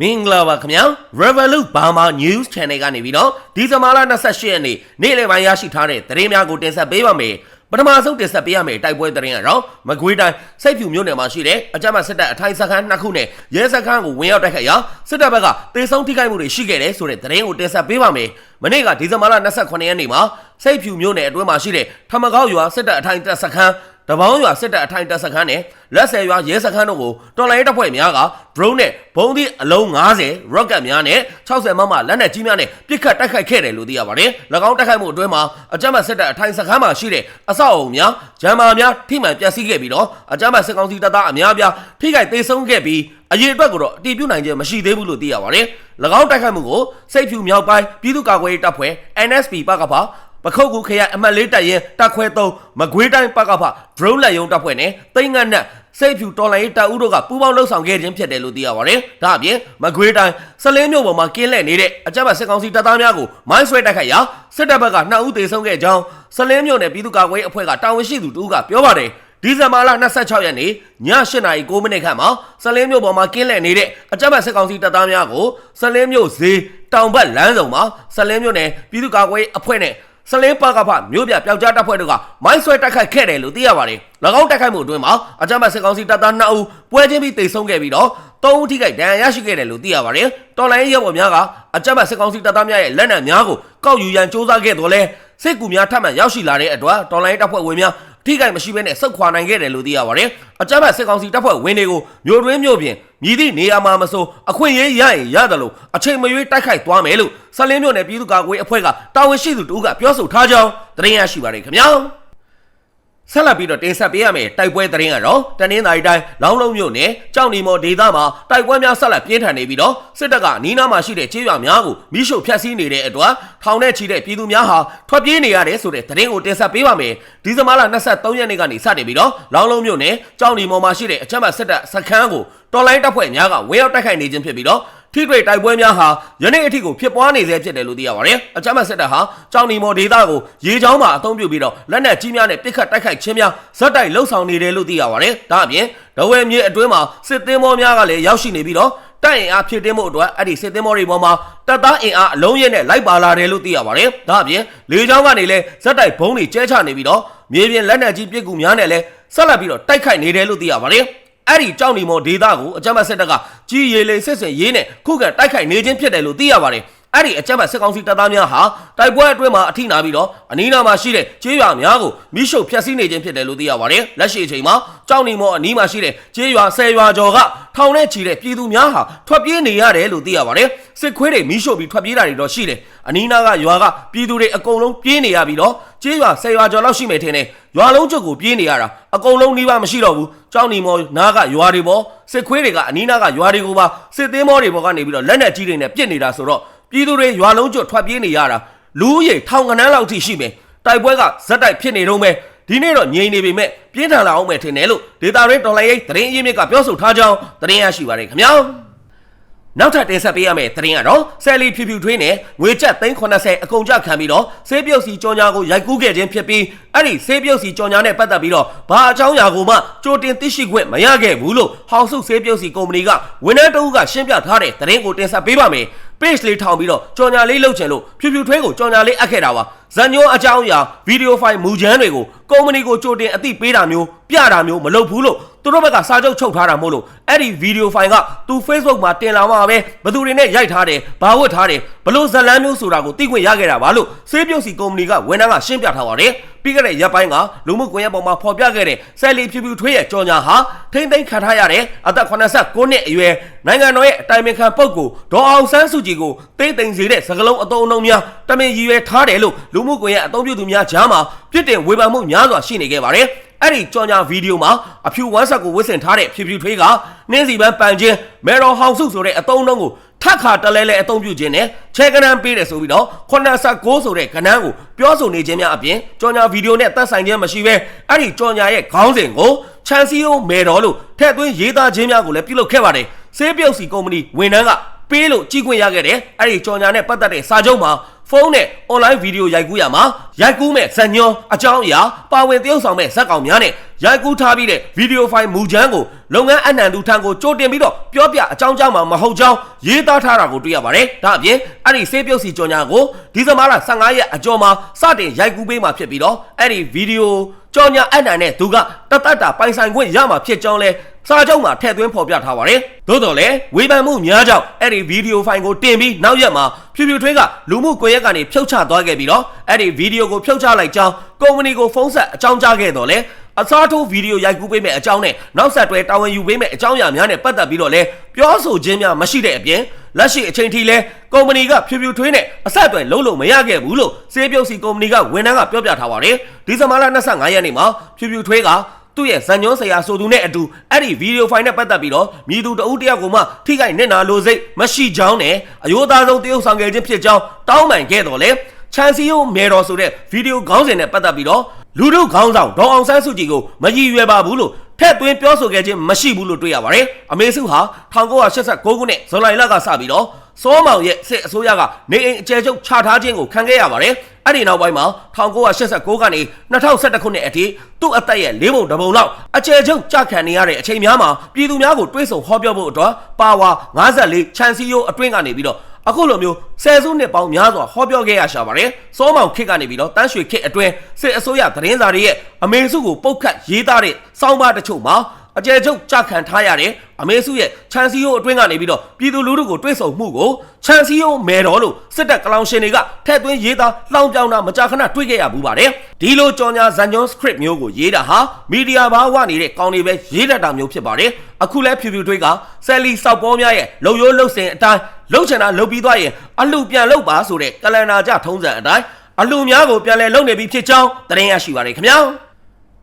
မင်္ဂလာပါခင်ဗျာ Revolut Burma News Channel ကနေပြီးတော့ဒီဇင်ဘာလ28ရက်နေ့နေ့လယ်ပိုင်းရရှိထားတဲ့သတင်းများကိုတင်ဆက်ပေးပါမယ်ပထမဆုံးတင်ဆက်ပေးရမယ့်တိုက်ပွဲသတင်းကတော့မကွေးတိုင်းစိတ်ဖြူမြို့နယ်မှာရှိတဲ့အကြမ်းဖက်စစ်တပ်အထိုင်စခန်းနှစ်ခုနဲ့ရဲစခန်းကိုဝင်ရောက်တိုက်ခိုက်ရာစစ်တပ်ဘက်ကတေဆုံးထိခိုက်မှုတွေရှိခဲ့တယ်ဆိုတဲ့သတင်းကိုတင်ဆက်ပေးပါမယ်မနေ့ကဒီဇင်ဘာလ28ရက်နေ့မှာစိတ်ဖြူမြို့နယ်အတွင်းမှာရှိတဲ့ထမကောက်ရွာစစ်တပ်အထိုင်တပ်စခန်း တပေါင်းရွာစစ်တပ်အထိုင်တပ်စခန်းနဲ့လက်ဆယ်ရွာရဲစခန်းတို့ကိုတော်လိုင်းတပ်ဖွဲ့များက drone နဲ့ဘုံသီးအလုံး90 rocket များနဲ့60မမလက်နက်ကြီးများနဲ့ပစ်ခတ်တိုက်ခိုက်ခဲ့တယ်လို့သိရပါတယ်။၎င်းတိုက်ခိုက်မှုအတွင်းမှာအကြမ်းဖက်စစ်တပ်အထိုင်စခန်းမှာရှိတဲ့အဆောက်အုံများဂျမ်မာများထိမှန်ပျက်စီးခဲ့ပြီးတော့အကြမ်းဖက်စစ်ကောင်စီတပ်သားအများအပြားထိခိုက်ဒေဆုံးခဲ့ပြီးအရေးအတွက်ကိုတော့အတည်ပြုနိုင်ခြင်းမရှိသေးဘူးလို့သိရပါတယ်။၎င်းတိုက်ခိုက်မှုကိုစိတ်ဖြူမြောက်ပိုင်းပြည်သူ့ကာကွယ်ရေးတပ်ဖွဲ့ NSP ပကဖ ပခုတ်ကူခရအမတ်လေးတပ်ရင်တပ်ခွဲ3မကွေးတိုင်းပကဖ drone လက်ယုံတပ်ဖွဲ့နဲ့တိတ်ငတ်နဲ့စိတ်ဖြူတော်လိုင်းတပ်ဦးတို့ကပူးပေါင်းလှုပ်ဆောင်ခဲ့ခြင်းဖြစ်တယ်လို့သိရပါတယ်။ဒါအပြင်မကွေးတိုင်းစလင်းမြို့ပေါ်မှာကင်းလှည့်နေတဲ့အကြမ်းဖက်စစ်ကောင်စီတပ်သားများကိုမိုင်းဆွဲတိုက်ခိုက်ရာစစ်တပ်ဘက်က2ဦးသေဆုံးခဲ့ကြောင်းစလင်းမြို့နယ်ပြည်သူ့ကာကွယ်ရေးအဖွဲ့ကတာဝန်ရှိသူတို့ကပြောပါတယ်။ဒီဇင်ဘာလ26ရက်နေ့ည8:09မိနစ်ခန့်မှာစလင်းမြို့ပေါ်မှာကင်းလှည့်နေတဲ့အကြမ်းဖက်စစ်ကောင်စီတပ်သားများကိုစလင်းမြို့ဈေးတောင်ဘက်လမ်းဆောင်မှာစလင်းမြို့နယ်ပြည်သူ့ကာကွယ်ရေးအဖွဲ့နဲ့ စလင်းပါကဖမြို့ပြပျောက်ကြားတပ်ဖွဲ့တို့ကမိုင်းဆွဲတိုက်ခိုက်ခဲ့တယ်လို့သိရပါတယ်။၎င်းတိုက်ခိုက်မှုအတွင်းမှာအကြမ်းဖက်စစ်ကောင်စီတပ်သား2ဦးပွဲချင်းပြီးတိတ်ဆုံးခဲ့ပြီးတော့3ဦးထိခိုက်ဒဏ်ရာရရှိခဲ့တယ်လို့သိရပါတယ်။တော်လိုင်းရဲဘော်များကအကြမ်းဖက်စစ်ကောင်စီတပ်သားများရဲ့လက်နက်များကိုကောက်ယူရန်စ조사ခဲ့တော်လဲစစ်ကူများထပ်မံရောက်ရှိလာတဲ့အတွက်တော်လိုင်းတပ်ဖွဲ့ဝင်များ ထိခိုက်မရှိဘဲနဲ့စုတ်ခွာနိုင်ခဲ့တယ်လို့သိရပါတယ်။အကြမ်းဖက်စစ်ကောင်စီတပ်ဖွဲ့ဝင်တွေကိုမြို့တွင်းမြို့ပြင်မြည်သည့်နေရာမှာမဆိုအခွင့်အရေးရရင်ရတယ်လို့အချိန်မရွေးတိုက်ခိုက်သွားမယ်လို့ဆလင်းမြို့နယ်ပြည်သူ့ကာကွယ်အဖွဲ့ကတာဝန်ရှိသူတို့ကပြောဆိုထားကြောင်းသတင်းရရှိပါတယ်ခင်ဗျာ။ ဆက်လက်ပြီးတော့တင်ဆက်ပေးရမယ်တိုက်ပွဲသတင်းကတော့တနင်္သာရီတိုင်းလောင်းလုံးမြို့နယ်ကြောင်နီမော်ဒေသမှာတိုက်ပွဲများဆက်လက်ပြင်းထန်နေပြီးတော့စစ်တပ်ကနီးနားမှာရှိတဲ့ကျေးရွာများကိုမိရှုဖျက်ဆီးနေတဲ့အတွက်ထောင်ထဲချီတဲ့ပြည်သူများဟာထွက်ပြေးနေရတယ်ဆိုတဲ့သတင်းကိုတင်ဆက်ပေးပါမယ်ဒီဇင်ဘာလ23ရက်နေ့ကနေစတင်ပြီးတော့လောင်းလုံးမြို့နယ်ကြောင်နီမော်မှာရှိတဲ့အချက်မှစစ်တပ်စခန်းကိုတော်လိုင်းတပ်ဖွဲ့များကဝေရောက်တိုက်ခိုက်နေခြင်းဖြစ်ပြီးတော့ ထိတွေ့တိုက်ပွဲများဟာယနေ့အထိကိုဖြစ်ပွားနေစေဖြစ်တယ်လို့သိရပါတယ်။အကြမ်းဖက်စစ်တပ်ဟာကြောင်နီမော်ဒေသကိုရေချောင်းမှာအသုံးပြုပြီးတော့လက်နက်ကြီးများနဲ့ပစ်ခတ်တိုက်ခိုက်ခြင်းများဇက်တိုက်လှုပ်ဆောင်နေတယ်လို့သိရပါတယ်။ဒါအပြင်ဒဝဲမြေအတွင်းမှာစစ်သင်းမောများကလည်းရောက်ရှိနေပြီးတော့တိုက်အင်အားဖြစ်တင်းမှုအတွက်အဲ့ဒီစစ်သင်းမောတွေပေါ်မှာတပ်သားအင်အားအလုံးရဲနဲ့လိုက်ပါလာတယ်လို့သိရပါတယ်။ဒါအပြင်လေချောင်းကနေလည်းဇက်တိုက်ဘုံတွေကျဲချနေပြီးတော့မြေပြင်လက်နက်ကြီးပစ်ကူများနဲ့လည်းဆက်လက်ပြီးတော့တိုက်ခိုက်နေတယ်လို့သိရပါတယ်။ အဲ့ဒီကြောက်နေမော်ဒေတာကိုအကြမ်းဖက်စစ်တပ်ကကြီးရေလေစစ်စင်ရေးနဲ့ခုခံတိုက်ခိုက်နေခြင်းဖြစ်တယ်လို့သိရပါတယ် အဲ့ဒီအကြမ်းဖက်စစ်ကောင်စီတပ်သားများဟာတိုက်ပွဲအတွင်းမှာအထိနာပြီးတော့အနီးနားမှာရှိတဲ့ကျေးရွာများကိုမိရှုဖျက်ဆီးနေခြင်းဖြစ်တယ်လို့သိရပါတယ်လက်ရှိအချိန်မှာကြောက်နေမော်အနီးမှာရှိတဲ့ကျေးရွာဆယ်ရွာကျော်ကထောင်နဲ့ချီတဲ့ပြည်သူများဟာထွက်ပြေးနေရတယ်လို့သိရပါတယ်စစ်ခွေးတွေမိရှုပြီးထွက်ပြေးတာတွေတော့ရှိတယ်အနီးနားကရွာကပြည်သူတွေအကုန်လုံးပြေးနေရပြီးတော့ကျေးရွာဆယ်ရွာကျော်လောက်ရှိမယ်ထင်တယ်ရွာလုံးကျုပ်ကိုပြေးနေရတာအကုန်လုံးနှီးပါမရှိတော့ဘူးကြောက်နေမော်နားကရွာတွေပေါ်စစ်ခွေးတွေကအနီးနားကရွာတွေကိုပါစစ်သေးမောတွေပေါ်ကနေပြီးတော့လက်နက်ကြီးတွေနဲ့ပစ်နေတာဆိုတော့ ပြည်သူတွေရွာလုံးကျွတ်ထွက်ပြေးနေရတာလူဦးရေထောင်ကနန်းလောက်ထိရှိမယ်တိုက်ပွဲကဇက်တိုက်ဖြစ်နေတော့မယ်ဒီနေ့တော့ငြိမ်နေပေမဲ့ပြင်းထန်လာအောင်မယ်ထင်တယ်လို့ဒေတာရင်းတော်လိုင်းရိတ်သတင်းအရင်းမြစ်ကပြောဆိုထားကြောင်းသတင်းရရှိပါတယ်ခင်ဗျာနောက်ထပ်တင်ဆက်ပေးရမယ့်သတင်းကတော့ဆယ်လီဖြူဖြူထွေးနဲ့ငွေကျပ်380အကုန်ကြခံပြီးတော့ဆေးပြုတ်စီကြောညာကိုရိုက်ကူးခဲ့ခြင်းဖြစ်ပြီးအဲ့ဒီဆေးပြုတ်စီကြောညာနဲ့ပတ်သက်ပြီးတော့ဘာအကြောင်းအရာကိုမှကြိုတင်သိရှိခွင့်မရခဲ့ဘူးလို့ဟောင်စုဆေးပြုတ်စီကုမ္ပဏီကဝန်ထမ်းတအုပ်ကရှင်းပြထားတဲ့သတင်းကိုတင်ဆက်ပေးပါမယ် page လေးထောင်ပြီးတော့ကြော်ညာလေးလုပ်ချင်လို့ဖြူဖြူထွေးကိုကြော်ညာလေးအပ်ခဲ့တာပါ ဇန်ညိုအကြောင်းအရာဗီဒီယိုဖိုင်မူချမ်းတွေကိုကုမ္ပဏီကိုကြိုတင်အသိပေးတာမျိုးပြတာမျိုးမလုပ်ဘူးလို့သူတို့ဘက်ကစာချုပ်ချုပ်ထားတာမို့လို့အဲ့ဒီဗီဒီယိုဖိုင်ကသူ Facebook မှာတင်လာမှာပဲဘသူတွေနဲ့ရိုက်ထားတယ်ဘာဝတ်ထားတယ်ဘလို့ဇလန်းမျိုးဆိုတာကိုသိခွင့်ရခဲ့တာပါလို့စေးပြုတ်စီကုမ္ပဏီကဝန်ထမ်းကရှင်းပြထားပါတယ်ပြီးခဲ့တဲ့ရက်ပိုင်းကလူမှုကွန်ရက်ပေါ်မှာဖော်ပြခဲ့တဲ့ဆယ်လီဖြူဖြူထွေးရဲ့ကြော်ညာဟာထိမ့်သိမ်းခံထားရတဲ့အသက်89နှစ်အရွယ်နိုင်ငံတော်ရဲ့အတိုင်ပင်ခံပုဂ္ဂိုလ်ဒေါ်အောင်ဆန်းစုကြည်ကိုတိတ်သိမ်းစေတဲ့စကလုံးအတုံးအနှုံများတမင်ရည်ရွယ်ထားတယ်လို့လူမှုကွန်ရက်အသုံးပြုသူများကြားမှာပြစ်တင်ဝေဖန်မှုများစွာရှိနေခဲ့ပါတယ်အဲ့ဒီကြော်ညာဗီဒီယိုမှာအဖြူဝမ်းဆက်ကိုဝစ်ဆင်ထားတဲ့ဖြူဖြူထွေးကနှင်းစီပန်းပန်ချင်းမေတော်ဟောင်စုဆိုတဲ့အတုံးလုံးကိုထက်ခါတလဲလဲအသုံးပြုခြင်းနဲ့ချဲကနန်းပေးတယ်ဆိုပြီးတော့89ဆိုတဲ့ကနန်းကိုပြောဆိုနေခြင်းများအပြင်ကြော်ညာဗီဒီယိုနဲ့သက်ဆိုင်ခြင်းမရှိဘဲအဲ့ဒီကြော်ညာရဲ့ခေါင်းစဉ်ကိုချန်စီယိုမေတော်လို့ထည့်သွင်းရေးသားခြင်းများကိုလည်းပြုလုပ်ခဲ့ပါတယ်ဆေးပြုတ်စီကုမ္ပဏီဝန်ထမ်းကပေးလို့ကြီးခွင့်ရခဲ့တယ်အဲ့ဒီကြော်ညာနဲ့ပတ်သက်တဲ့စာချုပ်မှာ ဖုန်းနဲ့ online ဗီဒီယိုရိုက်ကူးရမှာရိုက်ကူးမဲ့ဇာညွန်အကြောင်းအရာပါဝင်တရုပ်ဆောင်မဲ့ဇက်ကောင်များနဲ့ရိုက်ကူးထားပြီးတဲ့ဗီဒီယိုဖိုင်မူချမ်းကိုလုပ်ငန်းအနှံသူထံကိုကြိုတင်ပြီးတော့ပြောပြအကြောင်းကြောင်းမှာမဟုတ်ကြောင်းရေးသားထားတာကိုတွေ့ရပါတယ်။ဒါအပြင်အဲ့ဒီဆေးပြုတ်စီကြော်ညာကိုဒီဇင်ဘာလ15ရက်အကျော်မှာစတင်ရိုက်ကူးပေးမှာဖြစ်ပြီးတော့အဲ့ဒီဗီဒီယို ကြော်ညာအနှံနဲ့သူကတတ်တတ်တာပိုင်ဆိုင်ခွင့်ရမှာဖြစ်ကြောင်းလဲစာချုပ်မှာထည့်သွင်းဖော်ပြထားပါတယ်။သို့တော်လည်းဝေဖန်မှုများကြောင့်အဲ့ဒီဗီဒီယိုဖိုင်ကိုတင်ပြီးနောက်ရက်မှာဖြူဖြူထွေးကလူမှုကွန်ရက်ကနေဖြုတ်ချသွားခဲ့ပြီးတော့အဲ့ဒီဗီဒီယိုကိုဖြုတ်ချလိုက်ကြောင်းကုမ္ပဏီကိုဖုန်းဆက်အကြောင်းကြားခဲ့တော့လေ အစားထိုးဗီဒီယိုရိုက်ကူးပေးမဲ့အကြောင်းနဲ့နောက်ဆက်တွဲတာဝန်ယူပေးမဲ့အကြောင်းအရာများနဲ့ပတ်သက်ပြီးတော့လဲပြောဆိုခြင်းများမရှိတဲ့အပြင်လက်ရှိအချိန်ထိလဲကုမ္ပဏီကဖြူဖြူထွေးနဲ့အဆက်အသွယ်လုံးလို့မရခဲ့ဘူးလို့စေးပြုတ်စီကုမ္ပဏီကဝန်ထမ်းကပြောပြထားပါတယ်ဒီဇင်ဘာလ25ရက်နေ့မှာဖြူဖြူထွေးကသူ့ရဲ့ဇန်ညွန်းဆရာဆိုသူနဲ့အတူအဲ့ဒီဗီဒီယိုဖိုင်နဲ့ပတ်သက်ပြီးတော့မြည်သူတဦးတယောက်ကိုမှထိခိုက်နစ်နာလိုစိတ်မရှိကြောင်းနဲ့အယိုးသားဆုံးတရုပ်ဆောင်ခဲ့ခြင်းဖြစ်ကြောင်းတောင်းပန်ခဲ့တော်လဲချန်စီယိုမဲတော်ဆိုတဲ့ဗီဒီယိုခေါင်းစဉ်နဲ့ပတ်သက်ပြီးတော့ လူတို့ခေါင်းဆောင်ဒေါအောင်ဆန်းစုကြည်ကိုမရည်ရွယ်ပါဘူးလို့ထက်သွင်းပြောဆိုခဲ့ခြင်းမရှိဘူးလို့တွေ့ရပါတယ်အမေစုဟာ1989ခုနှစ်ဇွန်လလကစပြီးတော့စောမောင်ရဲ့စစ်အစိုးရကနေအိမ်အကျယ်ချုပ်ချထားခြင်းကိုခံခဲ့ရပါတယ်။အဲ့ဒီနောက်ပိုင်းမှာ1989ကနေ2011ခုနှစ်အထိသူ့အသက်ရဲ့၄ပုံတစ်ပုံလောက်အကျယ်ချုပ်ကြခံနေရတဲ့အချိန်များမှာပြည်သူများကိုတွေးဆုံဟောပြောဖို့အတွက်ပါဝါ54ချန်စီယိုအတွင်းကနေပြီးတော့ အခုလိုမျိုးဆယ်စုနှစ်ပေါင်းများစွာဟောပြောခဲ့ရရှာပါတယ်။စောမောင်ခစ်ကနေပြီးတော့တန်းရွှေခစ်အတွင်းစစ်အစိုးရသတင်းစာတွေရဲ့အမေစုကိုပုတ်ခတ်ရေးသားတဲ့စောင်းပါတချို့မှာ အကျယ်ချုပ်ကြခံထားရတဲ့အမေစုရဲ့ချန်စီယိုအတွင်းကနေပြီးတော့ပြည်သူလူထုကိုတွေးဆုံမှုကိုချန်စီယိုမဲတော်လို့စစ်တပ်ကလောင်ရှင်တွေကထည့်သွင်းရေးသားလောင်ပြောင်တာမကြာခဏတွေ့ခဲ့ရဘူးပါတယ်ဒီလိုကြော်ညာဇန်ညွန် script မျိုးကိုရေးတာဟာမီဒီယာဘာဝနေတဲ့ကောင်းတွေပဲရေးတတ်တာမျိုးဖြစ်ပါတယ်အခုလဲဖြူဖြူတွေးကဆယ်လီစောက်ပေါ်များရဲ့လုံရိုးလှုပ်စင်အတိုင်းလှုပ်ချင်တာလှုပ်ပြီးသွားရင်အလှပြန်လှုပ်ပါဆိုတဲ့ကလန်နာကြထုံးစံအတိုင်းအလှများကိုပြန်လဲလှုပ်နေပြီဖြစ်ကြောင်းသတင်းရရှိပါတယ်ခင်ဗျာ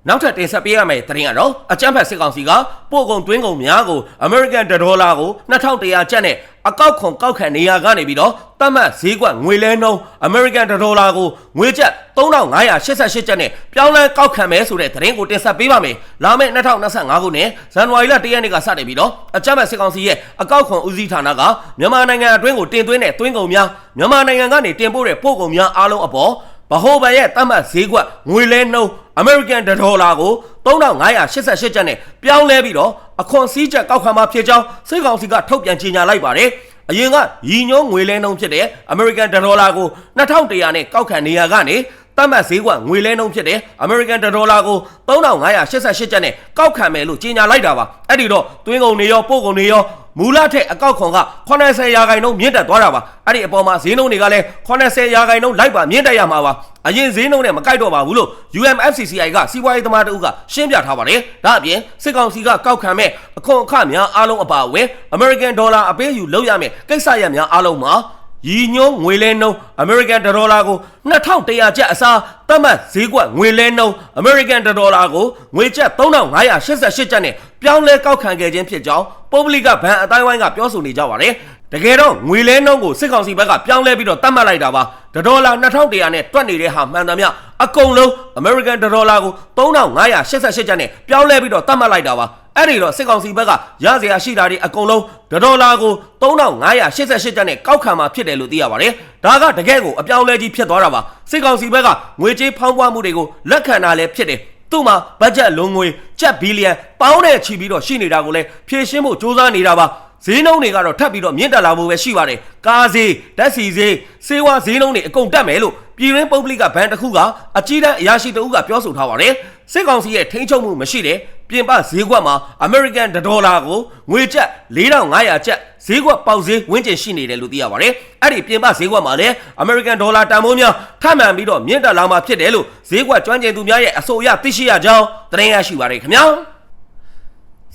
နောက်ထပ်တင်ဆက်ပေးရမယ့်သတင်းကတော့အကြမ်းဖက်စစ်ကောင်စီကပို့ကုန်တွင်းကုန်များကို American ဒေါ်လာကို2100ကျပ်နဲ့အကောက်ခွန်ကောက်ခံနေရကနေပြီးတော့တတ်မှတ်ဈေးကွက်ငွေလဲနှုန်း American ဒေါ်လာကိုငွေကျပ်3588ကျပ်နဲ့ပြောင်းလဲကောက်ခံမယ်ဆိုတဲ့သတင်းကိုတင်ဆက်ပေးပါမယ်။လာမယ့်2025ခုနှစ်ဇန်နဝါရီလ1ရက်နေ့ကစတင်ပြီးတော့အကြမ်းဖက်စစ်ကောင်စီရဲ့အကောက်ခွန်ဦးစီးဌာနကမြန်မာနိုင်ငံအတွင်းကိုတင်သွင်းတဲ့တွင်းကုန်များမြန်မာနိုင်ငံကနေတင်ပို့တဲ့ပို့ကုန်များအားလုံးအပေါ်ဗဟိုဘဏ်ရဲ့တတ်မှတ်ဈေးကွက်ငွေလဲနှုန်း American ဒေါ်လာကို3588ကျပ်နဲ့ပြောင်းလဲပြီးတော့အခွန်စည်းချက်ကောက်ခံမှာဖြစ်ကြောင်းစိတ်ကောင်စီကထုတ်ပြန်ကြေညာလိုက်ပါတယ်။အရင်ကရည်ညွှန်းငွေလဲနှုန်းဖြစ်တဲ့ American ဒေါ်လာကို2100နဲ့ကောက်ခံနေရကနေတတ်မှတ်ဈေးကွက်ငွေလဲနှုန်းဖြစ်တဲ့ American ဒေါ်လာကို3588ကျပ်နဲ့ကောက်ခံမယ်လို့ကြေညာလိုက်တာပါ။အဲ့ဒီတော့သွင်းကုန်တွေရောပို့ကုန်တွေရော မူလထက်အကောက်ခွန်က80ရာခိုင်နှုန်းမြင့်တက်သွားတာပါအဲ့ဒီအပေါ်မှာဈေးနှုန်းတွေကလည်း80ရာခိုင်နှုန်းလိုက်ပါမြင့်တက်ရမှာပါအရင်ဈေးနှုန်းနဲ့မကိုက်တော့ပါဘူးလို့ UMFCCI ကစီးပွားရေးသမားတို့ကရှင်းပြထားပါတယ်ဒါအပြင်စစ်ကောင်စီကကောက်ခံမဲ့အခွန်အခများအားလုံးအပါအဝင် American Dollar အပေးယူလုပ်ရမယ်ကိစ္စရပ်များအားလုံးမှာရည်ညွှန်းငွေလဲနှုန်း American ဒေါ်လာကို2100ကျပ်အစားသတ်မှတ်ဈေးကွက်ငွေလဲနှုန်း American ဒေါ်လာကိုငွေကျပ်3588ကျပ်နဲ့ပြောင်းလဲကောက်ခံခဲ့ခြင်းဖြစ်ကြောင်း ပုဂ္ဂလိကဘဏ်အတိုင်းဝိုင်းကပြောဆိုနေကြပါတယ်တကယ်တော့ငွေလဲနှုန်းကိုစစ်ကောင်စီဘက်ကပြောင်းလဲပြီးတော့တတ်မှတ်လိုက်တာပါဒေါ်လာ2100နဲ့တွက်နေတဲ့ဟာမှန်သမျှအကုန်လုံး American ဒေါ်လာကို3588ကျပ်နဲ့ပြောင်းလဲပြီးတော့တတ်မှတ်လိုက်တာပါအဲ့ဒီတော့စစ်ကောင်စီဘက်ကရစရာရှိတာတွေအကုန်လုံးဒေါ်လာကို3588ကျပ်နဲ့ကောက်ခံမှာဖြစ်တယ်လို့သိရပါတယ်ဒါကတကယ်ကိုအပြောင်းလဲကြီးဖြစ်သွားတာပါစစ်ကောင်စီဘက်ကငွေကြေးဖောင်းပွားမှုတွေကိုလက်ခံတာလည်းဖြစ်တယ် သူ့မှာဘတ်ဂျက်လုံးငွေကျပ်ဘီလီယံပေါင်းနဲ့ချီပြီးတော့ရှိနေတာကိုလည်းဖြည့်ရှင်းဖို့စ조사နေတာပါဈေးနှုန်းတွေကတော့ထပ်ပြီးတော့မြင့်တက်လာဖို့ပဲရှိပါတယ်ကားဈေးဓာတ်ဆီဈေးစေဝါဈေးနှုန်းတွေအကုန်တက်မယ်လို့ပြည်ရင်းပုဂ္ဂလိကဘဏ်တစ်ခုကအကြီးတန်းအရာရှိတဦးကပြောဆိုထားပါတယ်စစ်ကောင်စီရဲ့ထိန်းချုပ်မှုမရှိတဲ့ ပြင်ပဈေးကွက်မှာ American ဒေါ်လာကိုငွေကျပ်4500ကျပ်ဈေးကွက်ပေါက်ဈေးဝန်းကျင်ရှိနေတယ်လို့သိရပါတယ်အဲ့ဒီပြင်ပဈေးကွက်မှာလည်း American ဒေါ်လာတန်ဖိုးများထပ်မံပြီးတော့မြင့်တက်လာမှာဖြစ်တယ်လို့ဈေးကွက်ကျွမ်းကျင်သူများရဲ့အဆိုအရသိရှိရကြောင်းသတင်းရရှိပါတယ်ခင်ဗျာ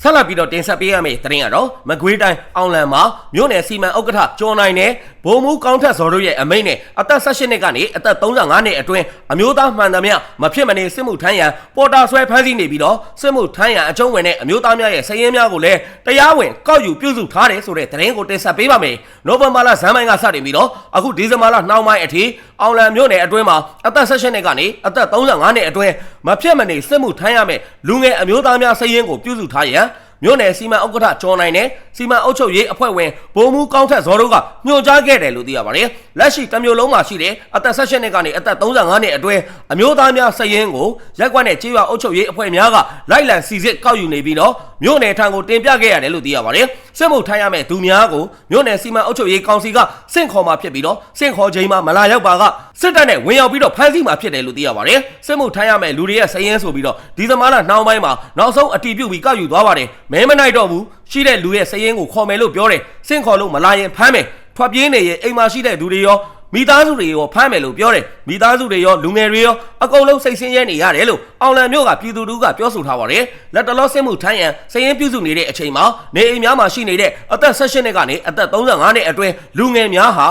ဆက်လက်ပြီးတော့တင်ဆက်ပေးရမယ့်သတင်းကတော့မကွေးတိုင်းအောင်လံမှာမြို့နယ်စီမံဥက္ကဋ္ဌကျော်နိုင်နဲ့ ဘုံမူကောင်းထက်စော်တို့ရဲ့အမိန့်နဲ့အသက်18နှစ်ကနေအသက်35နှစ်အတွင်းအမျိုးသားမှန်သမျှမဖြစ်မနေစစ်မှုထမ်းရန်ပေါ်တာဆွဲဖမ်းဆီးနေပြီးတော့စစ်မှုထမ်းရန်အကျုံးဝင်တဲ့အမျိုးသားများရဲ့စည်ရင်းများကိုလည်းတရားဝင်ကောက်ယူပြုစုထားတယ်ဆိုတဲ့သတင်းကိုတင်ဆက်ပေးပါမယ်။နိုဝင်ဘာလဇန်မိုင်ကစတင်ပြီးတော့အခုဒီဇင်ဘာလနှောင်းပိုင်းအထိအောင်လံမြို့နယ်အတွင်းမှာအသက်18နှစ်ကနေအသက်35နှစ်အတွင်းမဖြစ်မနေစစ်မှုထမ်းရမယ့်လူငယ်အမျိုးသားများစည်ရင်းကိုပြုစုထားရန် မြို့နယ်စီမံဥက္ကဋ္ဌကျော်နိုင်နဲ့စီမံအုပ်ချုပ်ရေးအဖွဲ့ဝင်ဘုံမူကောင်းထက်ဇော်တို့ကညွှန်ကြားခဲ့တယ်လို့သိရပါတယ်။လက်ရှိတမျိုးလုံးမှာရှိတဲ့အသက်16နှစ်ကနေအသက်35နှစ်အတွင်းအမျိုးသားများစည်ရင်းကိုရက်ကွက်နဲ့ကြေးရွာအုပ်ချုပ်ရေးအဖွဲ့များကလိုက်လံစီစစ်ကောက်ယူနေပြီးတော့မြို့နယ်ထံကိုတင်ပြခဲ့ရတယ်လို့သိရပါတယ်။စစ်မှုထမ်းရမယ့်သူများကိုမြို့နယ်စီမံအုပ်ချုပ်ရေးကောင်စီကစင့်ခေါ်မှာဖြစ်ပြီးတော့စင့်ခေါ်ချိန်မှာမလာရောက်ပါကစစ်တပ်နဲ့ဝင်ရောက်ပြီးတော့ဖမ်းဆီးမှာဖြစ်တယ်လို့သိရပါတယ်။စစ်မှုထမ်းရမယ့်လူတွေရဲ့စည်ရင်းဆိုပြီးတော့ဒီသမားကနှောင်းပိုင်းမှာနောက်ဆုံးအတီးပြုတ်ပြီးကောက်ယူသွားပါတယ်။မဲမနိုင်တော့ဘူးရှိတဲ့လူရဲ့စည်ရင်းကိုခေါ်မယ်လို့ပြောတယ်စင့်ခေါ်လို့မလာရင်ဖမ်းမယ်ထွက်ပြေးနေရင်အိမ်မှာရှိတဲ့လူတွေရောမိသားစုတွေရောဖမ်းမယ်လို့ပြောတယ်မိသားစုတွေရောလူငယ်တွေရောအကုန်လုံးစိတ်ဆင်းရဲနေရတယ်လို့အောင်လံမျိုးကပြည်သူတို့ကပြောဆိုထားပါတယ်လက်တလောစစ်မှုထမ်းရန်စည်ရင်ပြုစုနေတဲ့အချိန်မှာနေအိမ်များမှာရှိနေတဲ့အသက်16နှစ်ကနေအသက်35နှစ်အတွင်းလူငယ်များဟာ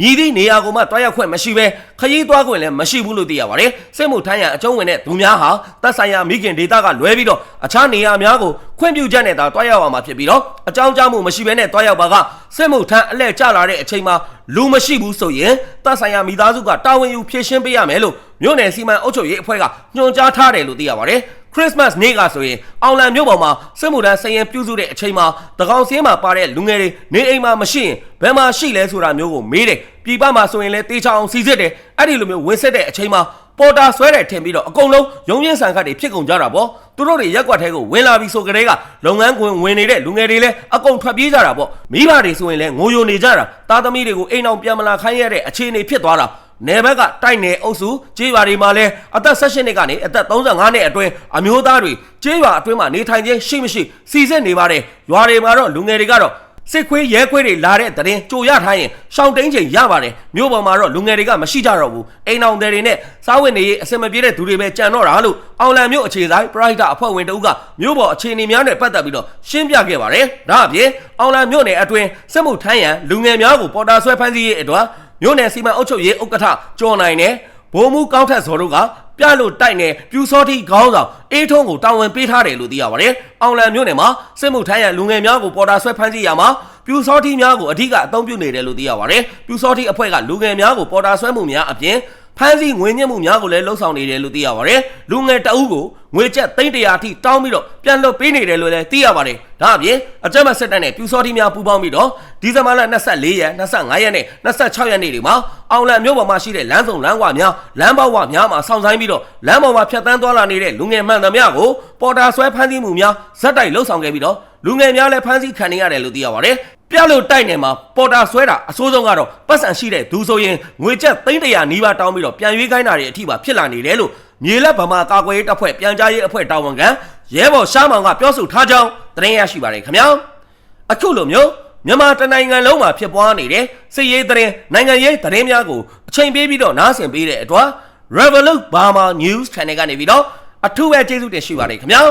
မြည်သည့်နေရာကိုမှတွားရောက်ခွင့်မရှိဘဲခရီးသွားခွင့်လည်းမရှိဘူးလို့သိရပါတယ်စစ်မှုထမ်းရန်အကျုံးဝင်တဲ့သူများဟာတပ်ဆိုင်ရာမိခင်ဒေတာကလွဲပြီးတော့အခြားနေရာများကိုခွင့်ပြုချက်နဲ့သာတွားရောက်အောင်မှာဖြစ်ပြီးတော့အကြောင်းကြားမှုမရှိဘဲနဲ့တွားရောက်ပါကစစ်မှုထမ်းအလှည့်ကျလာတဲ့အချိန်မှာ လူမရှိဘူးဆိုရင်တပ်ဆိုင်ရာမိသားစုကတာဝန်ယူဖြည့်ရှင်းပေးရမယ်လို့မြို့နယ်စီမံအုပ်ချုပ်ရေးအဖွဲ့ကညွှန်ကြားထားတယ်လို့သိရပါတယ်ခရစ်စမတ်နေ့ကဆိုရင်အောင်လံမြို့ပေါ်မှာစစ်မှုထမ်းစည်ရင်ပြုစုတဲ့အချိန်မှာတကောင်စင်းမှာပါတဲ့လူငယ်တွေနေအိမ်မှာမရှိရင်ဘယ်မှာရှိလဲဆိုတာမျိုးကိုမေးတယ်ပြည်ပမှာဆိုရင်လည်းတေချာအောင်စီစစ်တယ်အဲ့ဒီလိုမျိုးဝင်စစ်တဲ့အချိန်မှာပေါ်တာဆွဲတယ်ထင်ပြီးတော့အကုန်လုံးရုံရင်းဆန်ခတ်တွေဖြစ်ကုန်ကြတာပေါ့ သူတို့တွေရက်ကွက်ထဲကိုဝင်လာပြီးဆိုကြတဲ့ကလုပ်ငန်းခွင်ဝင်နေတဲ့လူငယ်တွေလည်းအကုန်ထွက်ပြေးကြတာပေါ့မိဘတွေဆိုရင်လည်းငိုယိုနေကြတာသားသမီးတွေကိုအိမ်အောင်ပြန်မလာခိုင်းရတဲ့အခြေအနေဖြစ်သွားတာနယ်ဘက်ကတိုက်နယ်အုပ်စုကြေးရွာတွေမှာလည်းအသက်16နှစ်ကနေအသက်35နှစ်အတွင်းအမျိုးသားတွေကြေးရွာအတွင်းမှာနေထိုင်ခြင်းရှိမရှိစီစစ်နေပါတယ်ရွာတွေမှာတော့လူငယ်တွေကတော့ စစ်ခွေးရဲခွေးတွေလာတဲ့တရင်ကြိုရထားရင်ရှောင်းတိန်ချိန်ရပါတယ်မြို့ပေါ်မှာတော့လူငယ်တွေကမရှိကြတော့ဘူးအိမ်အောင်တွေနဲ့စားဝတ်နေရေးအဆင်မပြေတဲ့သူတွေပဲကြံတော့တာလို့အောင်လံမြို့အခြေဆိုင်ပရိုက်တာအဖွဲ့ဝင်တဦးကမြို့ပေါ်အခြေအနေများနဲ့ပတ်သက်ပြီးတော့ရှင်းပြခဲ့ပါတယ်ဒါအပြင်အောင်လံမြို့နယ်အတွင်းစစ်မှုထမ်းရန်လူငယ်များကိုပေါ်တာဆွဲဖမ်းဆီးရေးအတွက်မြို့နယ်စီမံအုပ်ချုပ်ရေးဥက္ကဋ္ဌကျော်နိုင်နဲ့ဘိုးမူကောင်းထက်စော်တို့က ပြလို့တိုက်နေပြူစောတိခေါင်းဆောင်အေးထုံးကိုတာဝန်ပေးထားတယ်လို့သိရပါတယ်။အောင်လံမြို့နယ်မှာစစ်မှုထမ်းရလူငယ်များကိုပေါ်တာဆွဲဖမ်းဆီးရမှာပြူစောတိများကိုအဓိကအသုံးပြုနေတယ်လို့သိရပါတယ်။ပြူစောတိအဖွဲ့ကလူငယ်များကိုပေါ်တာဆွဲမှုများအပြင် ဖမ်းဆီးငွေညှစ်မှုများကိုလည်းလှုံ့ဆော်နေတယ်လို့သိရပါတယ်။လူငယ်တအုပ်ကိုငွေကျပ်300အထိတောင်းပြီးတော့ပြန်လွှတ်ပေးနေတယ်လို့လည်းသိရပါတယ်။ဒါအပြင်အကြမ်းဖက်စစ်တပ်နဲ့ပြူစောတိများပူးပေါင်းပြီးတော့ဒီဇင်ဘာလ24ရက်25ရက်နဲ့26ရက်နေ့တွေမှာအောင်လံမြို့ပေါ်မှာရှိတဲ့လမ်းစုံလမ်းကွာများလမ်းပေါက်ဝများမှာစောင့်ဆိုင်ပြီးတော့လမ်းပေါ်မှာဖြတ်တန်းသွားလာနေတဲ့လူငယ်မှန်သမျှကိုပေါ်တာဆွဲဖမ်းဆီးမှုများဇက်တိုက်လှုပ်ဆောင်ခဲ့ပြီးတော့လူငယ်များလည်းဖမ်းဆီးခံနေရတယ်လို့သိရပါတယ်။ ပြလို့တိုက်နေမှာပေါ်တာဆွဲတာအစိုးဆုံးကတော့ပတ်စံရှိတဲ့သူဆိုရင်ငွေကျပ်300နီးပါးတောင်းပြီးတော့ပြန်ရွေးခိုင်းတာတွေအထိပါဖြစ်လာနေတယ်လို့မြေလက်ဗမာကာကွယ်ရေးတပ်ဖွဲ့ပြန်ကြားရေးအဖွဲ့တာဝန်ခံရဲဘော်ရှားမောင်ကပြောဆိုထားကြောင်းသတင်းရရှိပါတယ်ခင်ဗျာ။အခုလိုမျိုးမြန်မာတနိုင်ငံလုံးမှာဖြစ်ပွားနေတဲ့စစ်ရေးသတင်းနိုင်ငံရေးသတင်းများကိုအချိန်ပေးပြီးတော့နားဆင်ပေးတဲ့အတွက် Revolut Burma News Channel ကနေပြီးတော့အထူးပဲကျေးဇူးတင်ရှိပါတယ်ခင်ဗျာ